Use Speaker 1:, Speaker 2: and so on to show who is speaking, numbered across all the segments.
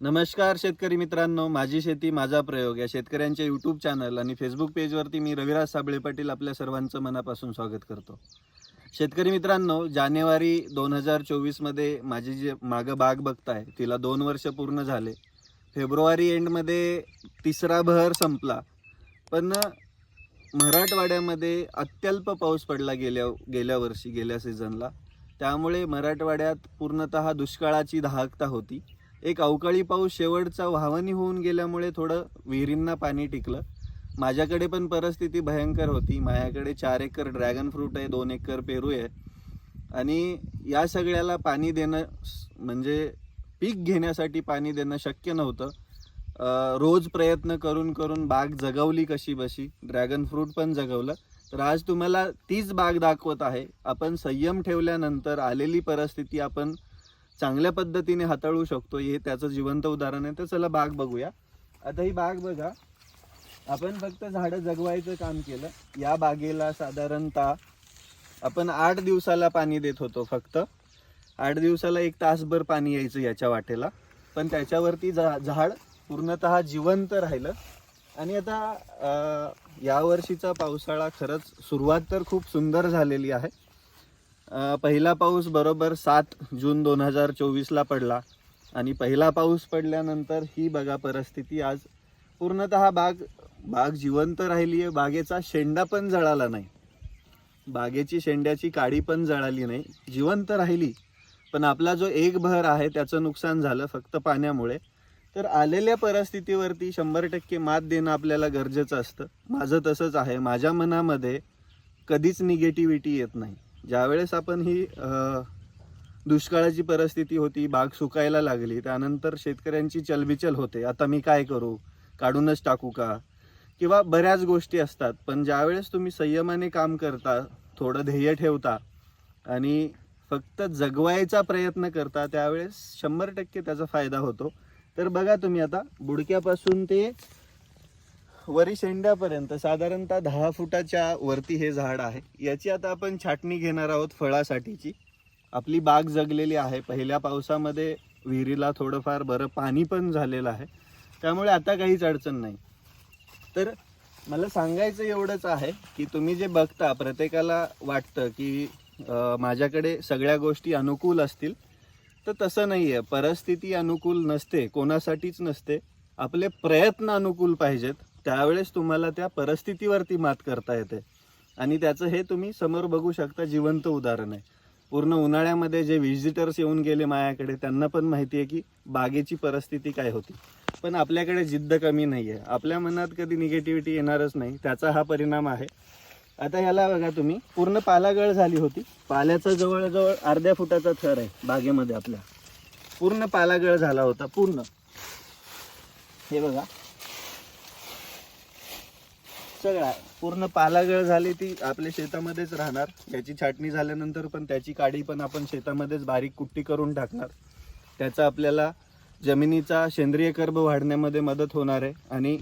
Speaker 1: नमस्कार शेतकरी मित्रांनो माझी शेती माझा प्रयोग या शेतकऱ्यांच्या यूट्यूब चॅनल आणि फेसबुक पेजवरती मी रविराज साबळे पाटील आपल्या सर्वांचं मनापासून स्वागत करतो. शेतकरी मित्रांनो जानेवारी दोन हजार चोवीसमध्ये माझी जे मागं बाग बघताय तिला दोन वर्ष पूर्ण झाले. फेब्रुवारी एंडमध्ये तिसरा बहर संपला. पण मराठवाड्यामध्ये अत्यल्प पाऊस पडला गेल्या गेल्या वर्षी गेल्या सीझनला त्यामुळे मराठवाड्यात पूर्णतः दुष्काळाची दाहकता होती. एक अवकाळी पाऊस शेवटचा वाहवणी होऊन गेल्यामुळे थोडं विहिरींना पाणी टिकलं. माझ्याकडे पण परिस्थिती भयंकर होती. माझ्याकडे चार एकर ड्रॅगन फ्रूट आहे दोन एकर पेरू आहे. आणि या सगळ्याला पाणी देणं म्हणजे पीक घेण्यासाठी पाणी देणं शक्य नव्हतं. रोज प्रयत्न करून करून बाग जगवली कशी बशी. ड्रॅगन फ्रूट पण जगवलं. तर आज तुम्हाला तीच बाग दाखवत आहे. आपण संयम ठेवल्यानंतर आलेली परिस्थिती आपण चांगल्या पद्धतीने हाताळू शकतो. हे त्याचं जिवंत उदाहरण आहे. तर चला बाग बघूया. आता ही बाग बघा. आपण फक्त झाडं जगवायचं काम केलं. या बागेला साधारणतः आपण आठ दिवसाला पाणी देत होतो फक्त. आठ दिवसाला एक तासभर पाणी यायचं याच्या वाटेला. पण त्याच्यावरती झा झाड पूर्णतः जिवंत राहिलं. आणि आता यावर्षीचा पावसाळा खरंच सुरुवात तर खूप सुंदर झालेली आहे. पहिला पाऊस बरोबर सात जून दोन हजार चोवीसला पडला. आणि पहिला पाऊस पडल्यानंतर ही बघा परिस्थिती आज पूर्णतः बाग बाग जिवंत राहिली आहे. बागेचा शेंडा पण जळाला नाही. बागेची शेंड्याची काडी पण जळाली नाही. जिवंत राहिली. पण आपला जो एक भर आहे त्याचं नुकसान झालं फक्त पाण्यामुळे. तर आलेल्या परिस्थितीवरती शंभर टक्के मात देणं आपल्याला गरजेचं असतं. माझं तसंच आहे. माझ्या मनामध्ये कधीच निगेटिव्हिटी येत नाही. ज्यावेळेस आपण ही दुष्काळाची परिस्थिती होती बाग सुकायला लागली त्यानंतर शेतकऱ्यांची चलबिचल होते. आता मी काय करू? काढूनच टाकू का? किंवा बऱ्याच गोष्टी असतात पण ज्यावेळेस तुम्ही संयमाने काम करता थोडं ध्येय ठेवता आणि फक्त जगवायचा प्रयत्न करता त्यावेळेस शंभर टक्के त्याचा फायदा होतो. तर बघा तुम्ही आता बुडक्यापासून ते वरी शेंड्यापर्यंत साधारणतः दहा फुटाच्या वरती हे झाड आहे. याची आता आपण छाटणी घेणार आहोत फळासाठीची. आपली बाग जगलेली आहे. पहिल्या पावसामध्ये विहिरीला थोडंफार बरं पाणी पण झालेलं आहे. त्यामुळे आता काहीच अडचण नाही. तर मला सांगायचं एवढंच आहे की तुम्ही जे बघता प्रत्येकाला वाटतं की माझ्याकडे सगळ्या गोष्टी अनुकूल असतील. तर तसं नाही आहे परिस्थिती अनुकूल नसते. कोणासाठीच नसते. आपले प्रयत्न अनुकूल पाहिजेत. त्यावेळेस तुम्हाला त्या परिस्थितीवरती मात करता येते. आणि त्याचं हे तुम्ही समोर बघू शकता जिवंत उदाहरण आहे. पूर्ण उन्हाळ्यामध्ये जे व्हिजिटर्स येऊन गेले मायाकडे त्यांना पण माहिती आहे की बागेची परिस्थिती काय होती. पण आपल्याकडे जिद्द कमी नाही आहे आपल्या मनात कधी निगेटिव्हिटी येणारच नाही. त्याचा हा परिणाम आहे. आता ह्याला बघा तुम्ही. पूर्ण पालागळ झाली होती. पाल्याचा जवळजवळ अर्ध्या फुटाचा थर आहे बागेमध्ये आपल्या. पूर्ण पालागळ झाला होता. पूर्ण. हे बघा. सगळा पूर्ण पालागळ झाली ती आपल्या शेतामध्येच राहणार. याची छाटणी झाल्यानंतर पण त्याची काडी पण आपण शेतामध्येच बारीक कुट्टी करून टाकणार. त्याचा आपल्याला जमिनीचा सेंद्रिय कर्ब वाढण्यामध्ये मदत होणार आहे आणि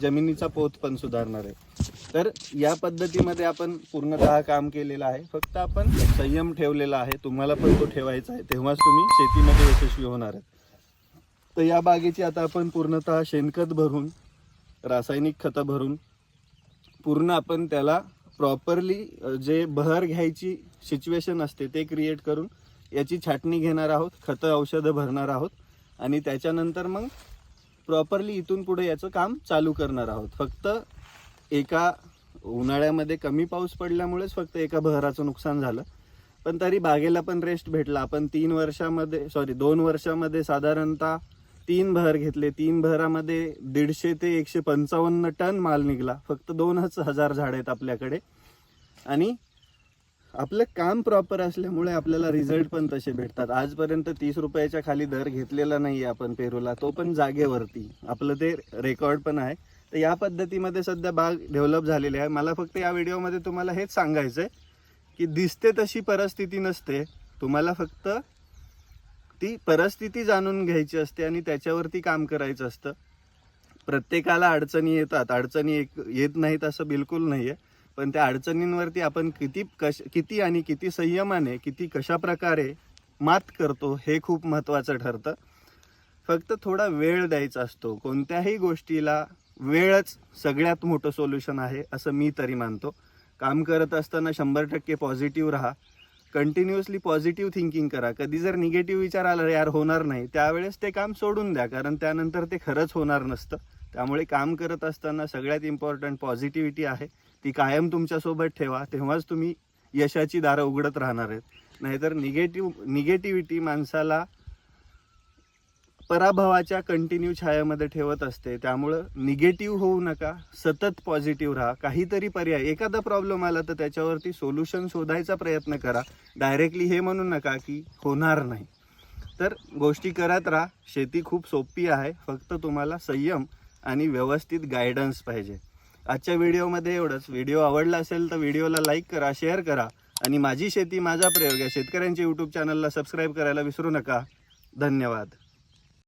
Speaker 1: जमिनीचा पोत पण सुधारणार आहे. तर या पद्धतीमध्ये आपण पूर्णतः काम केलेलं आहे. फक्त आपण संयम ठेवलेला आहे. तुम्हाला पण तो ठेवायचा आहे. तेव्हाच तुम्ही शेतीमध्ये यशस्वी होणार आहे. तर या बागेची आता आपण पूर्णतः शेणखत भरून रासायनिक खतं भरून पूर्ण आपण त्याला प्रॉपरली जे बहर घ्यायची सिच्युएशन असते ते क्रिएट करून याची छाटणी घेणार आहोत खतं औषधं भरणार आहोत आणि त्याच्यानंतर मग प्रॉपरली इथून पुढे याचं काम चालू करणार आहोत. फक्त एका उन्हाळ्यामध्ये कमी पाऊस पडल्यामुळेच फक्त एका बहराचं नुकसान झालं. पण तरी बागेला पण रेस्ट भेटला. आपण तीन वर्षामध्ये सॉरी दोन वर्षामध्ये साधारणतः तीन भर घेतले. तीन भरामध्ये दीडशे ते एकशे पंचावन्न टन माल निघाला. फक्त दोनच हजार झाड आहेत आपल्याकडे. आणि आपलं काम प्रॉपर असल्यामुळे आपल्याला रिझल्ट पण तसे भेटतात. आजपर्यंत तीस रुपयाच्या खाली दर घेतलेला नाही आहे आपण पेरूला. तो पण जागेवरती. आपलं ते रेकॉर्ड पण आहे. तर या पद्धतीमध्ये सध्या बाग डेव्हलप झालेली आहे. मला फक्त या व्हिडिओमध्ये तुम्हाला हेच सांगायचं आहे की दिसते तशी परिस्थिती नसते. तुम्हाला फक्त ती परिस्थिती जाणून घ्यायची असते आणि त्याच्यावरती काम करायचं असतं. प्रत्येकाला अडचणी येतात. अडचणी एक येत नाहीत असं बिलकुल नाही आहे पण त्या अडचणींवरती आपण किती कश किती आणि किती संयमाने किती कशा प्रकारे मात करतो हे खूप महत्त्वाचं ठरतं. फक्त थोडा वेळ द्यायचा असतो. कोणत्याही गोष्टीला वेळच सगळ्यात मोठं सोल्युशन आहे असं मी तरी मानतो. काम करत असताना शंभर टक्के पॉझिटिव्ह राहा. कंटिन्युअसली पॉझिटिव्ह थिंकिंग करा. कधी जर निगेटिव्ह विचार आला यार होणार नाही. त्यावेळेस ते काम सोडून द्या कारण त्यानंतर ते खरंच होणार नसतं. त्यामुळे काम करत असताना सगळ्यात इम्पॉर्टंट पॉझिटिव्हिटी आहे ती कायम तुमच्यासोबत ठेवा. तेव्हाच तुम्ही यशाची दारं उघडत राहणार आहेत. नाहीतर निगेटिव्ह निगेटिव्हिटी माणसाला पराभवाच्या कंटिन्यू छायामध्ये ठेवत असते. त्यामुळं निगेटिव्ह होऊ नका सतत पॉझिटिव्ह राहा. काहीतरी पर्याय. एखादा प्रॉब्लेम आला तर त्याच्यावरती सोल्युशन शोधायचा प्रयत्न करा. डायरेक्टली हे म्हणू नका की होणार नाही. तर गोष्टी करत राहा. शेती खूप सोपी आहे. फक्त तुम्हाला संयम आणि व्यवस्थित गायडन्स पाहिजे. आजच्या व्हिडिओमध्ये एवढंच. व्हिडिओ आवडला असेल तर व्हिडिओला लाईक करा शेअर करा आणि माझी शेती माझा प्रयोग या शेतकऱ्यांच्या यूट्यूब चॅनलला सबस्क्राईब करायला विसरू नका. धन्यवाद.